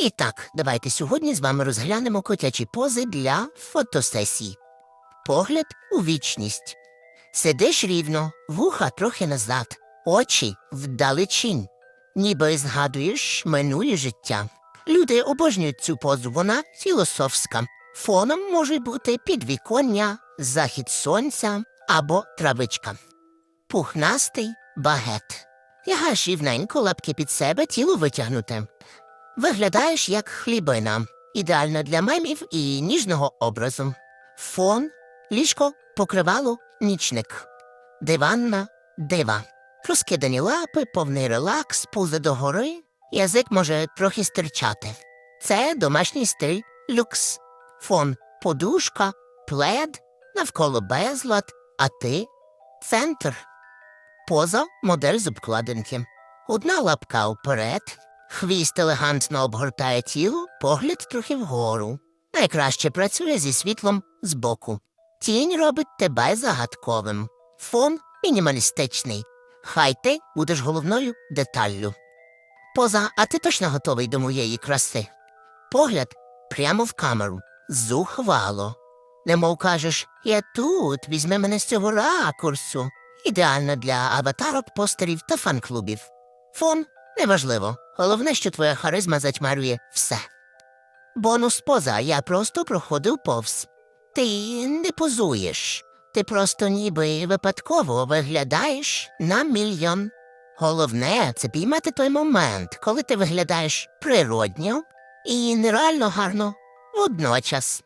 І так, давайте сьогодні з вами розглянемо котячі пози для фотосесій. Погляд у вічність. Сидиш рівно, вуха трохи назад, очі вдалечінь, ніби згадуєш минуле життя. Люди обожнюють цю позу, вона філософська. Фоном може бути підвіконня, захід сонця або травичка. Пухнастий багет. Лягаєш рівненько, лапки під себе, тіло витягнуте. Виглядаєш як хлібина, ідеально для мемів і ніжного образу. Фон, ліжко, покривало, нічник. Диванна дива. Розкидані лапи, повний релакс, пузо догори, язик може трохи стирчати. Це домашній стиль люкс. Фон подушка, плед, навколо безлад, а ти центр. Поза модель з обкладинки. Одна лапка вперед, хвіст елегантно обгортає тіло, погляд трохи вгору. Найкраще працює зі світлом збоку. Тінь робить тебе загадковим. Фон мінімалістичний. Хай ти будеш головною деталлю. Поза, а ти точно готовий до моєї краси. Погляд прямо в камеру. Зухвало. Немов кажеш, я тут, візьми мене з цього ракурсу. Ідеально для аватарок, постерів та фан-клубів. Фон неважливо. Головне, що твоя харизма затьмарює все. Бонус поза я просто проходив повз. Ти не позуєш. Ти просто ніби випадково виглядаєш на мільйон. Головне це піймати той момент, коли ти виглядаєш природньо і нереально гарно водночас.